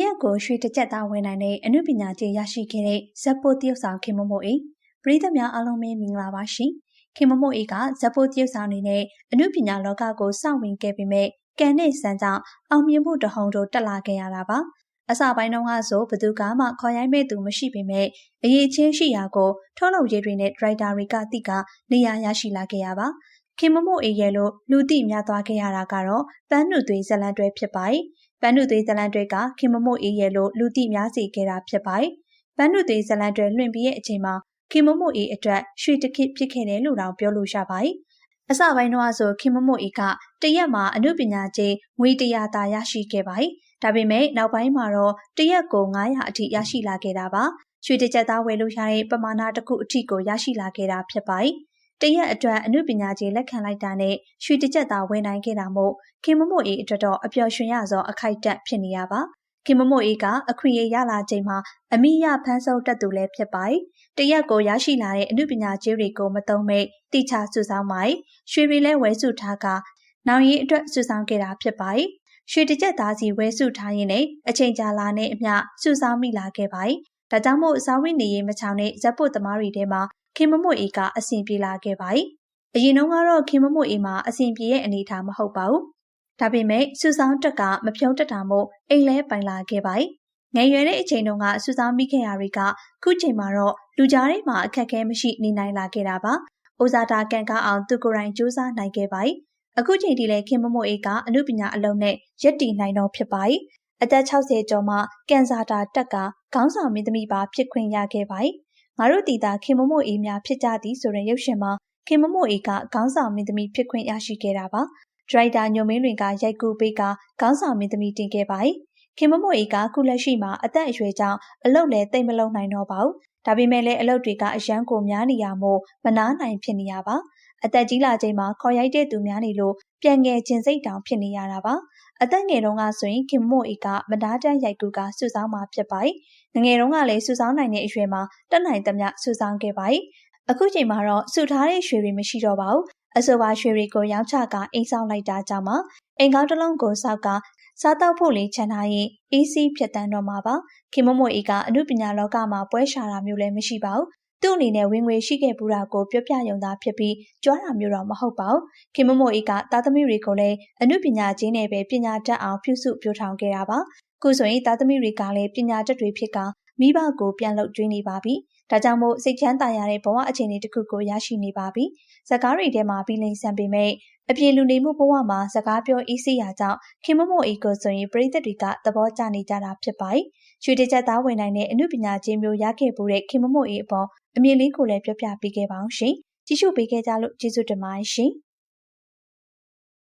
ရက်ကိုရွှေတစ်ကြက်သားဝင်နိုင်တဲ့အမှုပညာကျေရရှိခဲ့တဲ့ဇက်ပိုတရုတ်ဆောင်ခင်မမို့အေပရိသတ်များအားလုံးပဲမင်္ဂလာပါရှင်ခင်မမို့အေကဇက်ပိုတရုတ်ဆောင်နေတဲ့အမှုပညာလောကကိုစောင့်ဝင်ခဲ့ပေမဲ့ကံနဲ့စံကြောင့်အောင်မြင်မှုတဟုန်တို့တက်လာခဲ့ရတာပါအစပိုင်းတုန်းကဆိုဘသူကမှခေါ်ရိုင်းမဲ့သူမရှိပေမဲ့အရေးချင်းရှိရာကိုထုတ်လုပ်ရေးတွေနဲ့ဒရိုက်တာတွေကတိကနေရာရရှိလာခဲ့ရပါခင်မမို့အေရဲ့လို့လူသိများသွားခဲ့ရတာကတော့ပန်းနုသွေးဇလန်တွဲဖြစ်ပါ တယ်ပန်းနုသွေးဇလန်တွဲကခင်မမို့အေးရဲ့လို့လူသိများစေခဲ့တာဖြစ်ပါတယ်။ပန်းနုသွေးဇလန်တွဲလွှင့်ပြီးရဲ့အချိန်မှာခင်မမို့အေးအတွက်ရွှေတခစ်ဖြစ်ခဲ့တယ်လို့တော့ပြောလို့ရပါတယ်။အစပိုင်းတော့ဆိုခင်မမို့အေးကတရက်မှာအမှုပညာကျေးငွေတရာသာရရှိခဲ့ပါတယ်။ဒါပေမဲ့နောက်ပိုင်းမှာတော့တရက်ကို900အထိရရှိလာခဲ့တာပါ။ရွှေတစ်ကြက်သားဝယ်လို့ရတဲ့ပမာဏတစ်ခုအထိကိုရရှိလာခဲ့တာဖြစ်ပါတယ်။ တရက်အတွက်အမှုပညာကြီးလက်ခံလိုက်တာနဲ့ရွှေတစ်ကြက်သာဝင်နိုင်ခဲ့တာမို့ခင်မမို့အေးအတွက်တော့အပျော်ရွှင်ရသောအခိုက်အတန့်ဖြစ်နေရပါခင်မမို့အေးကအခွင့်အရေးရလာချိန်မှာအမိရဖန်းစုံတက်သူလည်းဖြစ်ပါတယ်။တရက်ကိုရရှိလာတဲ့အမှုပညာကြီးတွေကိုမတုံ့မဲ့တိချစုဆောင်းပါတယ်။ရွှေတွေလည်းဝဲစုထားကနောင်ရင်အတွက်စုဆောင်းခဲ့တာဖြစ်ပါတယ်။ရွှေတစ်ကြက်သားစီဝဲစုထားရင်းနဲ့အချိန်ကြာလာနဲ့အမျှစုဆောင်းမိလာခဲ့ပါတယ်။ ဒါကြောင့်မို့စာဝိနေရေးမချောင်တဲ့ဇက်ပုတ်သမားတွေထဲမှာခင်မမွတ်အေးကအဆင်ပြေလာခဲ့ပါတယ်။အရင်တုန်းကတော့ခင်မမွတ်အေးမှာအဆင်ပြေရဲ့အနေအထားမဟုတ်ပါဘူး။ဒါပေမဲ့စူဆောင်းတက်ကမဖြုံးတက်တာမို့အိမ်လဲပိုင်လာခဲ့ပါတယ်။ငယ်ရွယ်တဲ့အချိန်တုန်းကစူဆောင်းမိခဲ့ရာတွေကခုချိန်မှာတော့လူကြားထဲမှာအခက်အခဲမရှိနေနိုင်လာခဲ့တာပါ။အိုဇာတာကန်ကားအောင်သူကိုယ်တိုင်စူးစမ်းနိုင်ခဲ့ပါတယ်။အခုချိန်ထိလည်းခင်မမို့အေးကအမှုပညာအလုံးနဲ့ရက်တည်နိုင်တော့ဖြစ်ပါတယ်။ အသက်60ကျော်မှကန်ဆာတာတက်ကခေါင်းဆောင်မင်းသမီးပါဖြစ်ခွင့်ရခဲ့ပါတယ်ငါတို့တီတာခင်မမို့အေးများဖြစ်ကြသည်ဆိုတဲ့ရုပ်ရှင်မှာခင်မမို့အေးကခေါင်းဆောင်မင်းသမီးဖြစ်ခွင့်ရရှိခဲ့တာပါ။ဒရိုက်တာညိုမင်းတွင်ကရိုက်ကူပေးကခေါင်းဆောင်မင်းသမီးတင်ခဲ့ပါတယ်။ခင်မမို့အေးကခုလက်ရှိမှာအသက်အရွယ်ကြောင့်အလုပ်လည်းတိတ်မလုံးနိုင်တော့ပါဘူး။ဒါပေမဲ့လည်းအလုပ်တွေကအရန်ကိုများနေရမို့မနာနိုင်ဖြစ်နေရပါ။ အသက်ကြီးလာချိန်မှာခေါ်ရိုက်တဲ့သူများနေလို့ပြန်ငယ်ခြင်းစိတ်တောင်ဖြစ်နေရတာပါအသက်ငယ်တုန်းကဆိုရင်ခင်မို့အေကမနာတန်းရိုက်ကူကစုဆောင်းမှာဖြစ်ပါတယ်။ငငယ်တုန်းကလည်းစုဆောင်းနိုင်တဲ့အရွယ်မှာတက်နိုင်သမျှစုဆောင်းခဲ့ပါတယ်။အခုချိန်မှာတော့စုထားတဲ့ရွှေတွေမရှိတော့ပါဘူး။အဆိုပါရွှေတွေကိုရောင်းချကအိမ်ဆောင်လိုက်တာကြောင့်မှအိမ်ကောင်းတစ်လုံးကိုစောက်ကစားတော့ဖို့လေးချန်ထားရင်အေးစီးဖြစ်တန်းတော့မှာပါ။ခင်မမို့အေကအမှုပညာလောကမှာပွဲရှာတာမျိုးလည်းမရှိပါဘူး သူ့အနေနဲ့ဝင်ငွေရှိခဲ့ပူတာကိုပြောပြရုံသာဖြစ်ပြီးကြွားတာမျိုးတော့မဟုတ်ပါဘူး။ခင်မမို့အေးကသားသမီးတွေကိုလည်းအမှုပညာချင်းနဲ့ပဲပညာတတ်အောင်ပြုစုပြောထောင်ခဲ့တာပါ။ခုဆိုရင်သားသမီးတွေကလည်းပညာတတ်တွေဖြစ်က မိဘကိုပြန်လုပ်ကျွေးနေပါပြီ။ဒါကြောင့်မို့စိတ်ချမ်းသာရတဲ့ဘဝအခြေအနေတစ်ခုကိုရရှိနေပါပြီ။ဇကားတွေထဲမှာပြီးလိမ့်ဆန်ပေမဲ့အပြေလူနေမှုဘဝမှာစကားပြောအေးဆေးရာကြောင့်ခင်မမို့အေကိုဆိုရင်ပရိသတ်တွေကသဘောကျနေကြတာဖြစ်ပါတယ်။ရွှေတကြက်သားဝင်နိုင်တဲ့အမှုပညာချင်းမျိုးရခဲ့ပူတဲ့ခင်မမို့အေအပေါ်အမြင်လေးကိုလည်းပြောပြပေးခဲ့ပါအောင်ရှင်။ကြည့်ရှုပေးခဲ့ကြလို့ကျေးဇူးတင်ပါတယ်ရှင်။